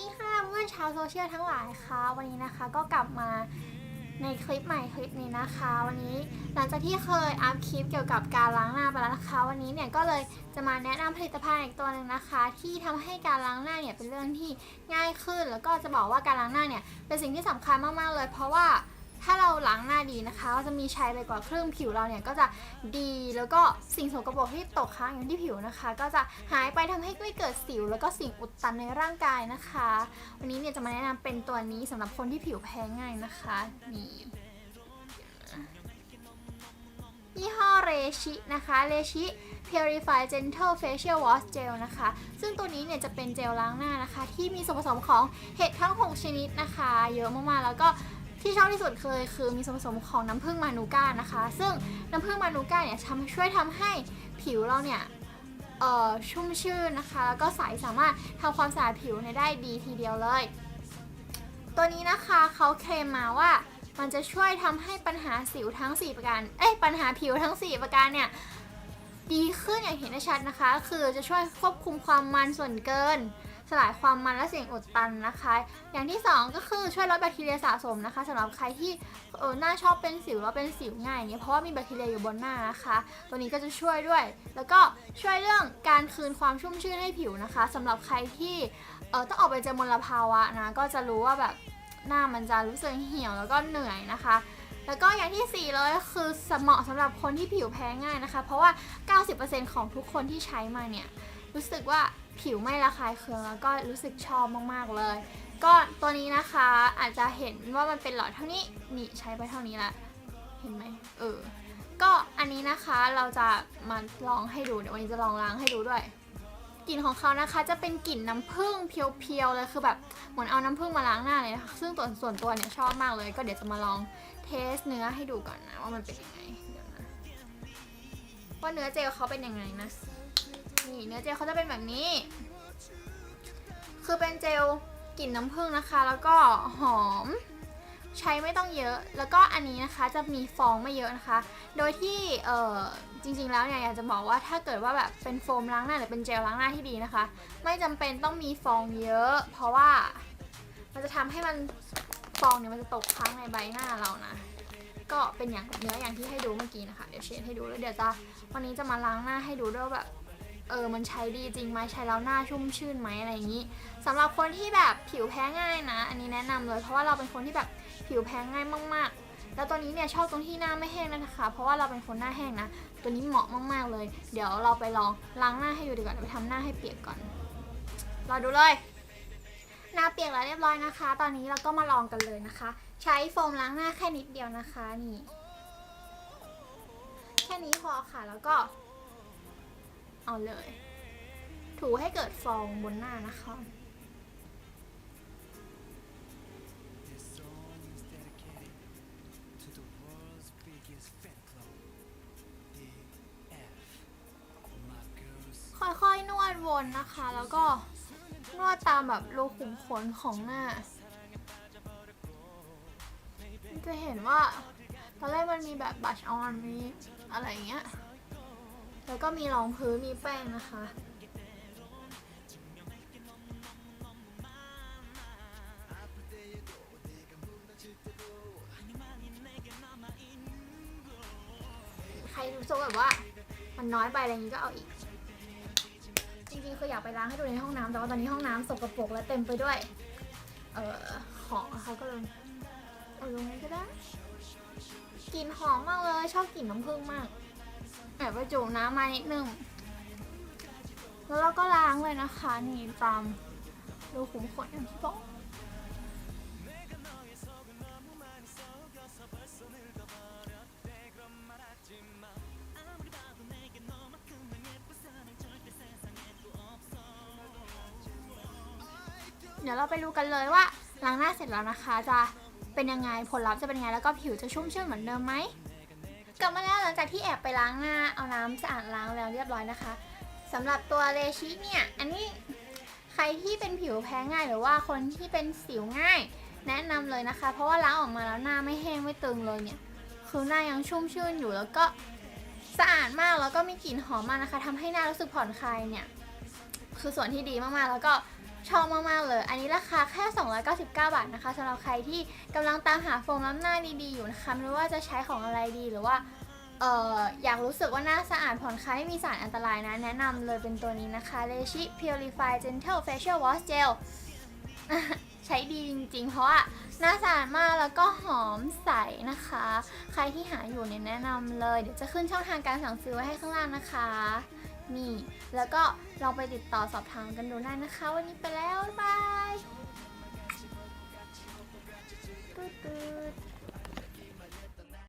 ดีค่ะเพื่อนชาวโซเชียลทั้งหลายค่ะวันนี้นะคะก็กลับมาในคลิปใหม่คลิปนี้นะคะ วันนี้หลังจากที่เคยอัพคลิปเกี่ยวกับการล้างหน้าไปแล้วนะคะ วันนี้เนี่ยก็เลยจะมาแนะนำผลิตภัณฑ์อีกตัวหนึ่งนะคะ ที่ทำให้การล้างหน้าเนี่ยเป็นเรื่องที่ง่ายขึ้น แล้วก็จะบอกว่าการล้างหน้าเนี่ยเป็นสิ่งที่สำคัญมากๆเลย เพราะว่า ถ้าเราล้างหน้าดีนะคะก็จะมีใช้ไปกว่าครึ่งผิวเราเนี่ยก็จะดีแล้วก็สิ่งสกปรกที่ตกค้างอยู่ที่ผิวนะคะ ก็จะหายไปทำให้ไม่เกิดสิว แล้วก็สิ่งอุดตันในร่างกายนะคะ วันนี้เนี่ยจะมาแนะนำเป็นตัวนี้สำหรับคนที่ผิวแพ้ง่ายนะคะนี่ยี่ห้อเรชินะคะเรชิ Purify Gentle Facial Wash Gel นะคะ ซึ่งตัวนี้เนี่ยจะเป็นเจลล้างหน้านะคะ ที่มีส่วนผสมของเห็ดทั้ง 6 ชนิดนะคะ เยอะมากๆ แล้วก็ ที่ชอบที่สุดเคยคือมีส่วนผสมของน้ำผึ้งมานูก้านะคะ ซึ่งน้ำผึ้งมานูก้าเนี่ยทำช่วยทำให้ผิวเราเนี่ยชุ่มชื่นนะคะ แล้วก็ใสสามารถทำความสะอาดผิวเนี่ยได้ดีทีเดียวเลย ตัวนี้นะคะเขาเคลมมาว่ามันจะช่วยทำให้ปัญหาสิวทั้ง 4 ประการ เอ้ยปัญหาผิวทั้ง 4 ประการเนี่ยดีขึ้นอย่างเห็นได้ชัดนะคะ คือจะช่วยควบคุมความมันส่วนเกิน สลายความมันและเสี่ยงอุดตันนะคะ อย่างที่ 2 ก็คือช่วยลดแบคทีเรียสะสมนะคะสำหรับใครที่เออหน้าชอบเป็นสิวแล้วเป็นสิวง่ายอย่างเงี้ยเพราะว่ามีแบคทีเรียอยู่บนหน้านะคะ ตัวนี้ก็จะช่วยด้วย แล้วก็ช่วยเรื่องการคืนความชุ่มชื่นให้ผิวนะคะสำหรับใครที่เออต้องออกไปเจอมลภาวะนะก็จะรู้ว่าแบบหน้ามันจะรู้สึกเหี่ยวแล้วก็เหนื่อยนะคะแล้วก็อย่างที่ 4 เลยก็คือเหมาะสำหรับคนที่ผิวแพ้ง่ายนะคะ เพราะว่า 90%ของทุกคนที่ใช้มาเนี่ย รู้สึกว่าผิวไม่ระคายเคืองแล้วก็รู้สึกชอบมากๆเลย ก็ตัวนี้นะคะอาจจะเห็นว่ามันเป็นหลอดเท่านี้นี่ใช้ไปเท่านี้ละเห็นไหมเออก็อันนี้นะคะเราจะมาลองให้ดูเดี๋ยววันนี้จะลองล้างให้ดูด้วยกลิ่นของเขานะคะจะเป็นกลิ่นน้ำผึ้งเพียวๆเลยคือแบบเหมือนเอาน้ำผึ้งมาล้างหน้าเลยนะคะซึ่งตัวส่วนตัวเนี่ยชอบมากเลย ก็เดี๋ยวจะมาลองเทสเนื้อให้ดูก่อนนะว่ามันเป็นยังไงเดี๋ยวนะว่าเนื้อเจลเขาเป็นยังไงนะ เนื้อเจลเขาจะเป็นแบบนี้ คือเป็นเจลกลิ่นน้ำผึ้งนะคะ แล้วก็หอม ใช้ไม่ต้องเยอะ แล้วก็อันนี้นะคะจะมีฟองไม่เยอะนะคะ โดยที่เออจริงๆแล้วเนี่ยอยากจะบอกว่าถ้าเกิดว่าแบบเป็นโฟมล้างหน้าหรือเป็นเจลล้างหน้าที่ดีนะคะ ไม่จำเป็นต้องมีฟองเยอะ เพราะว่ามันจะทำให้มันฟองเนี่ยมันจะตกค้างในใบหน้าเรานะก็เป็นอย่างเนื้ออย่างที่ให้ดูเมื่อกี้นะคะ เดี๋ยวเช็ดให้ดูแล้วเดี๋ยวจะวันนี้จะมาล้างหน้าให้ดูด้วยแบบ เออมันใช้ดีจริงไหมใช้แล้วหน้าชุ่มชื่นไหมอะไรอย่างนี้สำหรับคนที่แบบผิวแพ้ง่ายนะ อันนี้แนะนำเลยเพราะว่าเราเป็นคนที่แบบผิวแพ้ง่ายมากๆ แล้วตัวนี้เนี่ยชอบตรงที่หน้าไม่แห้งนะคะ เพราะว่าเราเป็นคนหน้าแห้งนะ ตัวนี้เหมาะมากๆเลย เดี๋ยวเราไปลองล้างหน้าให้ดูดีกว่าไปทำหน้าให้เปียกก่อนรอดูเลยหน้าเปียกแล้วเรียบร้อยนะคะ ตอนนี้เราก็มาลองกันเลยนะคะ ใช้โฟมล้างหน้าแค่นิดเดียวนะคะนี่แค่นี้พอค่ะแล้วก็ เอาเลย ถูให้เกิดฟองบนหน้านะคะ ค่อยๆ นวดวนนะคะ แล้วก็นวดตามแบบรูขุมขนของหน้า จะเห็นว่าตอนแรกมันมีแบบบัชออนมีอะไรอย่างเงี้ย ก็มีรองพื้นมีแป้งนะคะใครรู้สึกแบบว่ามันน้อยไปอะไรอย่างงี้ก็เอาอีก จริงๆคืออยากไปล้างให้ดูในห้องน้ำแต่ว่าตอนนี้ห้องน้ำสกปรกและเต็มไปด้วย เอ่อของนะคะก็เลยเอาลงนี้ก็ได้กลิ่นหอมมากเลย ชอบกลิ่นน้ำผึ้งมาก แบบไปจุ่มน้ำมานิดนึง แล้วเราก็ล้างเลยนะคะ นี่ตามรูขุมขนอย่างที่บอกเดี๋ยวเราไปดูกันเลยว่าล้างหน้าเสร็จแล้วนะคะ จะเป็นยังไงผลลัพธ์จะเป็นยังไงแล้วก็ผิวจะชุ่มชื่นเหมือนเดิมไหม กลับมาแล้วหลังจากที่แอบไปล้างหน้าเอาน้ำสะอาดล้างแล้วเรียบร้อยนะคะสำหรับตัวเลชิเนี่ย อันนี้ใครที่เป็นผิวแพ้ง่ายหรือว่าคนที่เป็นสิวง่าย แนะนำเลยนะคะ เพราะว่าล้างออกมาแล้วหน้าไม่แห้งไม่ตึงเลยเนี่ย คือหน้ายังชุ่มชื่นอยู่แล้วก็สะอาดมากแล้วก็มีกลิ่นหอมมากนะคะทำให้หน้ารู้สึกผ่อนคลายเนี่ย คือส่วนที่ดีมากๆแล้วก็ ชอบมากๆเลย อันนี้ราคาแค่ 299 บาทนะคะสำหรับใครที่กำลังตามหาโฟมล้างหน้าดีๆอยู่นะคะไม่รู้ว่าจะใช้ของอะไรดีหรือว่าเอ่ออยากรู้สึกว่าหน้าสะอาดผ่อนคลายไม่มีสารอันตรายนะ แนะนำเลยเป็นตัวนี้นะคะ l e c h i Purify Gentle Facial Wash Gel ใช้ดีจริงๆ เพราะว่าหน้าสะอาดมากแล้วก็หอมใสนะคะ ใครที่หาอยู่เนี่ยแนะนำเลย เดี๋ยวจะขึ้นช่องทางการสั่งซื้อไว้ให้ข้างล่างนะคะ นี่ แล้วก็ลองไปติดต่อสอบถามกันดูได้นะคะ วันนี้ไปแล้วบ๊ายบายตุ๊ด